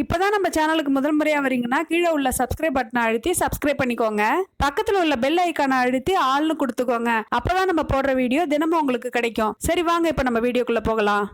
இப்போ தான் நம்ம சேனலுக்கு முதல் முறையாக வரீங்கன்னா கீழே உள்ள சப்ஸ்கிரைப் பட்டனை அழுத்தி சப்ஸ்கிரைப் பண்ணிக்கோங்க. பக்கத்தில் உள்ள பெல் ஐக்கானை அழுத்தி ஆள்னு கொடுத்துக்கோங்க. அப்பதான் நம்ம போடுற வீடியோ தினமும் உங்களுக்கு கிடைக்கும். சரி வாங்க இப்போ நம்ம வீடியோக்குள்ளே போகலாம்.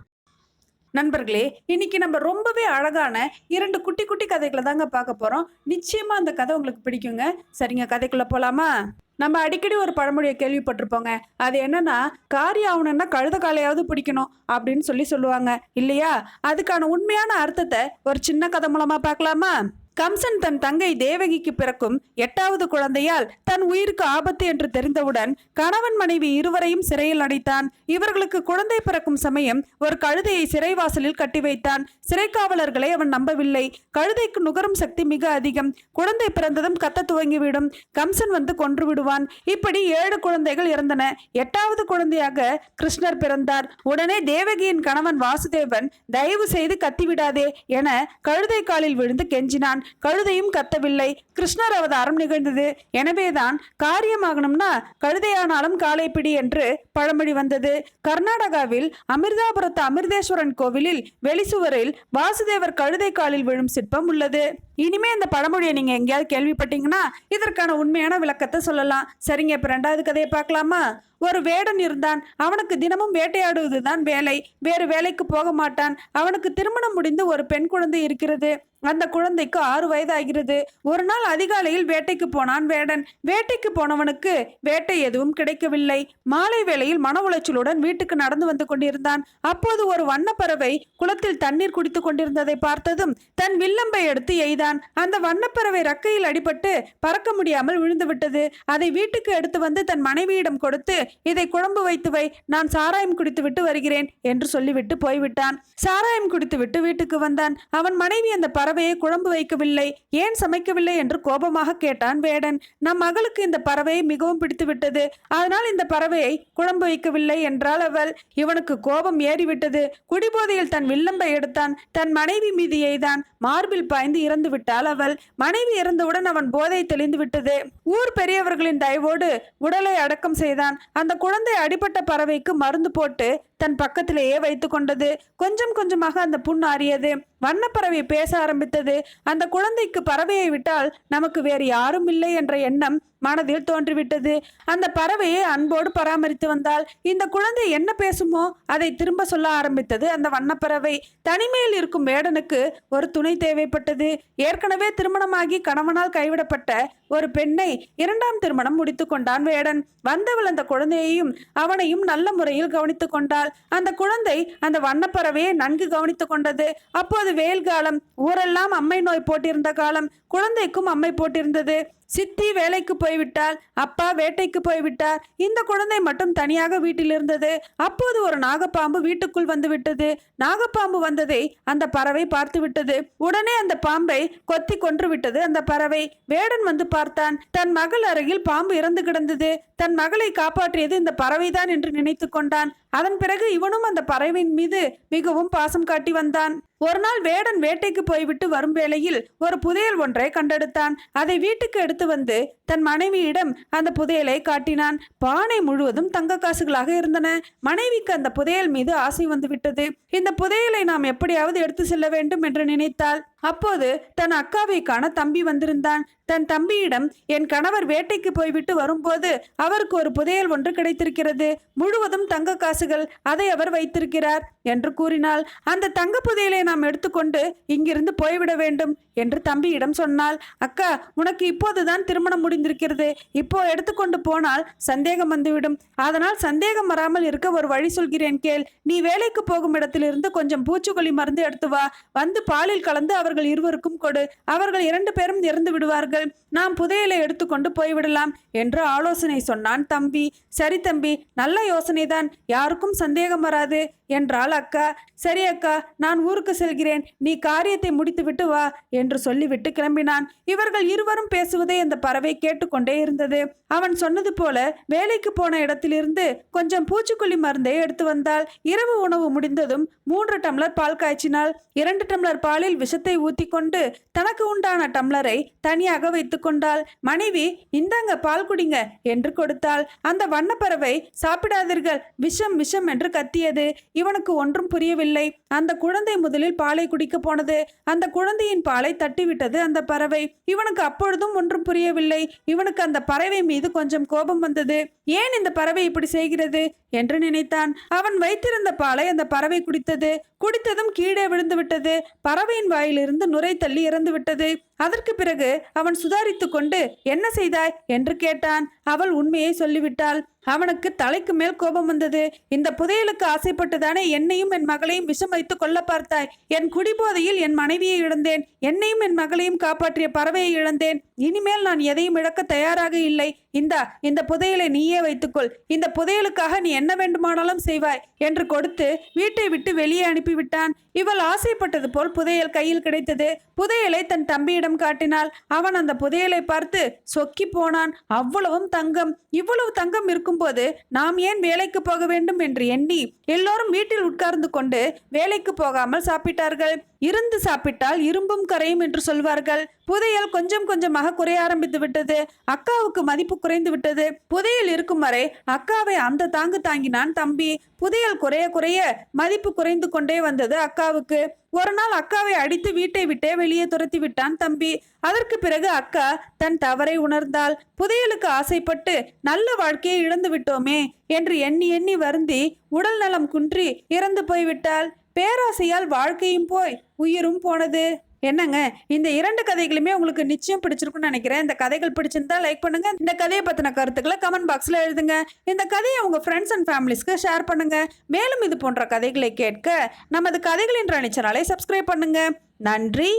நண்பர்களே இன்னைக்கு நம்ம ரொம்பவே அழகான இரண்டு குட்டி குட்டி கதைகளை தாங்க பார்க்க போகிறோம் நிச்சயமாக அந்த கதை உங்களுக்கு பிடிக்குங்க. சரிங்க கதைக்குள்ளே போகலாமா நம்ம அடிக்கடி ஒரு பழமொழியை கேள்விப்பட்டிருப்போங்க. அது என்னன்னா காரியம் ஆகணும்னா கழுத காலையாவது பிடிக்கணும் அப்படின்னு சொல்லி சொல்லுவாங்க. இல்லையா? அதுக்கான உண்மையான அர்த்தத்தை ஒரு சின்ன கதை மூலமா பார்க்கலாமா? கம்சன் தன் தங்கை தேவகிக்கு பிறக்கும் எட்டாவது குழந்தையால் தன் உயிருக்கு ஆபத்து என்று தெரிந்தவுடன் கணவன் மனைவி இருவரையும் சிறையில் அடைத்தான். இவர்களுக்கு குழந்தை பிறக்கும் சமயம் ஒரு கழுதையை சிறைவாசலில் கட்டி வைத்தான். சிறைக்காவலர்களை அவன் நம்பவில்லை. கழுதைக்கு நுகரும் சக்தி மிக அதிகம். குழந்தை பிறந்ததும் கத்த துவங்கிவிடும். கம்சன் வந்து கொன்று விடுவான். இப்படி ஏழு குழந்தைகள் இறந்தன. எட்டாவது குழந்தையாக கிருஷ்ணர் பிறந்தார். உடனே தேவகியின் கணவன் வாசுதேவன் தயவு செய்து கத்திவிடாதே என கழுதை காலில் விழுந்து கெஞ்சினான். கழுதையும் கத்தவில்லை. கிருஷ்ணர் அவதாரம் நிகழ்ந்தது. எனவேதான் காரியமாகணும்னா கழுதையானாலும் காலைப்பிடி என்று பழமொழி வந்தது. கர்நாடகாவில் அமிர்தாபுரத்து அமிர்தேஸ்வரன் கோவிலில் வெளிசுவரில் வாசுதேவர் கழுதை காலில் விழும் சிற்பம் உள்ளது. இனிமே இந்த பழமொழியை நீங்க எங்கேயாவது கேள்விப்பட்டீங்கன்னா இதற்கான உண்மையான விளக்கத்தை சொல்லலாம். சரிங்க இப்ப ரெண்டாவது கதையை பார்க்கலாமா? ஒரு வேடன் இருந்தான். அவனுக்கு தினமும் வேட்டையாடுவதுதான் வேலை. வேறு வேலைக்கு போக மாட்டான். அவனுக்கு திருமணம் முடிந்து ஒரு பெண் குழந்தை இருக்கிறது. அந்த குழந்தைக்கு ஆறு வயது ஆகிறது ஒரு நாள் அதிகாலையில் வேட்டைக்கு போனான் வேடன். வேட்டைக்கு போனவனுக்கு வேட்டை எதுவும் கிடைக்கவில்லை. மாலை வேளையில் மன உளைச்சலுடன் வீட்டுக்கு நடந்து வந்து கொண்டிருந்தான். அப்போது ஒரு வண்ணப்பறவை குளத்தில் தண்ணீர் குடித்து கொண்டிருந்ததை பார்த்ததும் தன் வில்லம்பை எடுத்து எய்தான். அந்த வண்ணப்பறவை ரக்கையில் அடிபட்டு பறக்க முடியாமல் விழுந்து விட்டது. அதை வீட்டுக்கு எடுத்து வந்து தன் மனைவியிடம் கொடுத்து இதை குழம்பு வைத்து வை. நான் சாராயம் குடித்துவிட்டு வருகிறேன் என்று சொல்லிவிட்டு போய்விட்டான். சாராயம் குடித்துவிட்டு வீட்டுக்கு வந்தான். அவன் மனைவி அந்த பறவை பறவையை குழம்பு வைக்கவில்லை. ஏன் சமைக்கவில்லை என்று கோபமாக கேட்டான் வேடன். நம் மகளுக்கு இந்த பறவையை மிகவும் பிடித்துவிட்டது. அதனால் இந்த பறவையை குழம்பு வைக்கவில்லை என்றால் அவள். இவனுக்கு கோபம் ஏறிவிட்டது. குடிபோதையில் தன் வில்லம்பை எடுத்தான். தன் மனைவி மீது எய்தான். மார்பில் பாய்ந்து இறந்து விட்டாள் அவள். மனைவி இறந்தவுடன் அவன் போதை தெளிந்து விட்டது ஊர் பெரியவர்களின் தயவோடு உடலை அடக்கம் செய்தான். அந்த குழந்தை அடிபட்ட பறவைக்கு மருந்து போட்டு தன் பக்கத்திலேயே வைத்து கொண்டது. கொஞ்சம் கொஞ்சமாக அந்த புண் ஆறியது. வண்ணப்பறவை பேச ஆரம்பித்தது. அந்த குழந்தைக்கு பறவையை விட்டால் நமக்கு வேறு யாரும் இல்லை என்ற எண்ணம் மனதில் தோன்றிவிட்டது. அந்த பறவையை அன்போடு பராமரித்து வந்தால் இந்த குழந்தை என்ன பேசுமோ அதை திரும்ப சொல்ல ஆரம்பித்தது அந்த வண்ணப்பறவை. தனிமையில் இருக்கும் வேடனுக்கு ஒரு துணை தேவைப்பட்டது. ஏற்கனவே திருமணமாகி கணவனால் கைவிடப்பட்ட ஒரு பெண்ணை இரண்டாம் திருமணம் முடித்து கொண்டான் வேடன். வந்தவள் அந்த குழந்தையையும் அவனையும் நல்ல முறையில் கவனித்து கொண்டாள். அந்த குழந்தை அந்த வண்ணப்பறவையை நன்கு கவனித்து கொண்டது. அப்போது வெயில் காலம் ஊரெல்லாம் அம்மை நோய் போட்டிருந்த காலம். குழந்தைக்கும் அம்மை போட்டிருந்தது. சித்தி வேலைக்கு போய்விட்டால் அப்பா வேட்டைக்கு போய்விட்டார். இந்த குழந்தை மட்டும் தனியாக வீட்டில் இருந்தது அப்போது ஒரு நாகப்பாம்பு வீட்டுக்குள் வந்து விட்டது நாகப்பாம்பு வந்ததை அந்த பறவை பார்த்து விட்டது உடனே அந்த பாம்பை கொத்தி கொன்று விட்டது அந்த பறவை. வேடன் வந்து பார்த்தான். தன் மகள் அருகில் பாம்பு இறந்து கிடந்தது. தன் மகளை காப்பாற்றியது இந்த பறவைதான் என்று நினைத்து கொண்டான். அதன் பிறகு இவனும் அந்த பறவையின் மீது மிகவும் பாசம் காட்டி வந்தான். ஒரு நாள் வேடன் வேட்டைக்கு போய்விட்டு வரும் வேளையில் ஒரு புதையல் ஒன்றை கண்டெடுத்தான். அதை வீட்டுக்கு எடுத்து வந்து தன் மனைவியிடம் அந்த புதையலை காட்டினான். பானை முழுவதும் தங்க காசுகளாக இருந்தன. மனைவிக்கு அந்த புதையல் மீது ஆசை வந்துவிட்டது. இந்த புதையலை நாம் எப்படியாவது எடுத்து செல்ல வேண்டும் என்று நினைத்தாள். அப்போது தன் அக்காவை காண தம்பி வந்திருந்தான். தன் தம்பியிடம் என் கணவர் வேட்டைக்கு போய்விட்டு வரும்போது அவருக்கு ஒரு புதையல் ஒன்று கிடைத்திருக்கிறது. முழுவதும் தங்க காசுகள் அதை அவர் வைத்திருக்கிறார் என்று கூறினாள். அந்த தங்க புதையலை நாம் எடுத்துக்கொண்டு இங்கிருந்து போய்விட வேண்டும் என்று தம்பியிடம் சொன்னாள். அக்கா உனக்கு இப்போதுதான் திருமணம் முடிந்திருக்கிறது. இப்போ எடுத்துக்கொண்டு போனால் சந்தேகம் வந்துவிடும். அதனால் சந்தேகம் வராமல் இருக்க ஒரு வழி சொல்கிறேன் கேள். நீ வேலைக்கு போகும் இடத்திலிருந்து கொஞ்சம் பூச்சிக்கொல்லி மருந்து எடுத்து வா. வந்து பாலில் கலந்து அவர்கள் இருவருக்கும் கொடு. அவர்கள் இரண்டு பேரும் இறந்து விடுவார்கள். நாம் புதையலை எடுத்துக்கொண்டு போய்விடலாம் என்று ஆலோசனை சொன்னான் தம்பி. சரி தம்பி நல்ல யோசனைதான். யாருக்கும் சந்தேகம் வராது. என்றாள் அக்கா சரி அக்கா நான் ஊருக்கு செல்கிறேன். நீ காரியத்தை முடித்துவிட்டு வா என்று சொல்லிவிட்டு கிளம்பினான். இவர்கள் இருவரும் பேசுவதை அந்த பறவை கேட்டுக்கொண்டே இருந்தது. அவன் சொன்னது போல வேலைக்கு போன இடத்திலிருந்து கொஞ்சம் பூச்சிக்கொல்லி மருந்தை எடுத்து வந்தாள். இரவு உணவு முடிந்ததும் மூன்று டம்ளர் பால் காய்ச்சினாள். இரண்டு டம்ளர் பாலில் விஷத்தை ஊத்தி கொண்டு தனக்கு உண்டான டம்ளரை தனியாக வைத்து கொண்டாள். மனைவி இந்தாங்க பால் குடிங்க என்று கொடுத்தாள். அந்த வண்ணப்பறவை சாப்பிடாதீர்கள் விஷம் விஷம் என்று கத்தியது. இவனுக்கு ஒன்றும் புரியவில்லை. அந்த குழந்தை முதலில் பாலை குடிக்க போனது. அந்த குழந்தையின் பாலை தட்டிவிட்டது அந்த பறவை. இவனுக்கு அப்பொழுதும் ஒன்றும் புரியவில்லை. இவனுக்கு அந்த பறவை மீது கொஞ்சம் கோபம் வந்தது. ஏன் இந்த பறவை இப்படி செய்கிறது? என்று நினைத்தான். அவன் வைத்திருந்த பாலை அந்த பறவை குடித்தது. குடித்ததும் கீழே விழுந்து விட்டது பறவையின் வாயிலிருந்து நுரை தள்ளி இறந்து விட்டது அதற்கு பிறகு அவன் சுதாரித்து கொண்டு என்ன செய்தாய்? என்று கேட்டான். அவள் உண்மையை சொல்லிவிட்டாள். அவனுக்கு தலைக்கு மேல் கோபம் வந்தது. இந்த புதையலுக்கு ஆசைப்பட்டுதானே என்னையும் என் மகளையும் விஷம் வைத்து கொல்ல பார்த்தாய்? என் குடிபோதையில் என் மனைவியை இழந்தேன். என்னையும் என் மகளையும் காப்பாற்றிய பறவையை இழந்தேன். இனிமேல் நான் எதையும் இழக்க தயாராக இல்லை. இந்தா இந்த புதையலை நீயே வைத்துக்கொள். இந்த புதையலுக்காக நீ என்ன வேண்டுமானாலும் செய்வாய் என்று கொடுத்து வீட்டை விட்டு வெளியே அனுப்பிவிட்டான். இவள் ஆசைப்பட்டது போல் புதையல் கையில் கிடைத்தது. புதையலை தன் தம்பியிடம் காட்டினாள். அவன் அந்த புதையலை பார்த்து சொக்கி போனான். அவ்வளவும் தங்கம். இவ்வளவு தங்கம் இருக்கும்போது நாம் ஏன் வேலைக்கு போக வேண்டும் என்று எண்ணி எல்லோரும் வீட்டில் உட்கார்ந்து கொண்டு வேலைக்கு போகாமல் சாப்பிட்டார்கள். இருந்து சாப்பிட்டால் இரும்பும் கரையும் என்று சொல்வார்கள். புதையல் கொஞ்சம் கொஞ்சமாக குறைய ஆரம்பித்து விட்டது. அக்காவுக்கு மதிப்பு குறைந்து விட்டது. புதையல் இருக்கும் வரை அக்காவை அந்த தாங்கு தாங்கினான் தம்பி. புதையல் குறைய குறைய மதிப்பு குறைந்து கொண்டே வந்தது அக்காவுக்கு. ஒரு நாள் அக்காவை அடித்து வீட்டை விட்டே வெளியே துரத்தி விட்டான் தம்பி. அதற்கு பிறகு அக்கா தன் தவறை உணர்ந்தாள். புதையலுக்கு ஆசைப்பட்டு நல்ல வாழ்க்கையை இழந்து விட்டோமே என்று எண்ணி எண்ணி வருந்தி உடல் நலம் குன்றி இறந்து போய்விட்டாள். பேராசையால் வாழ்க்கையும் போய் உயிரும் போனது. என்னங்க இந்த இரண்டு கதைகளுமே உங்களுக்கு நிச்சயம் பிடிச்சிருக்கும்னு நினைக்கிறேன். இந்த கதைகள் பிடிச்சிருந்தா லைக் பண்ணுங்க. இந்த கதையை பத்தின கருத்துக்களை கமெண்ட் பாக்ஸ்ல எழுதுங்க. இந்த கதையை உங்க ஃப்ரெண்ட்ஸ் அண்ட் ஃபேமிலிஸ்க்கு ஷேர் பண்ணுங்க. மேலும் இது போன்ற கதைகளை கேட்க நமது கதைகளின் ராணி சேனலை சப்ஸ்கிரைப் பண்ணுங்க. நன்றி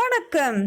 வணக்கம்.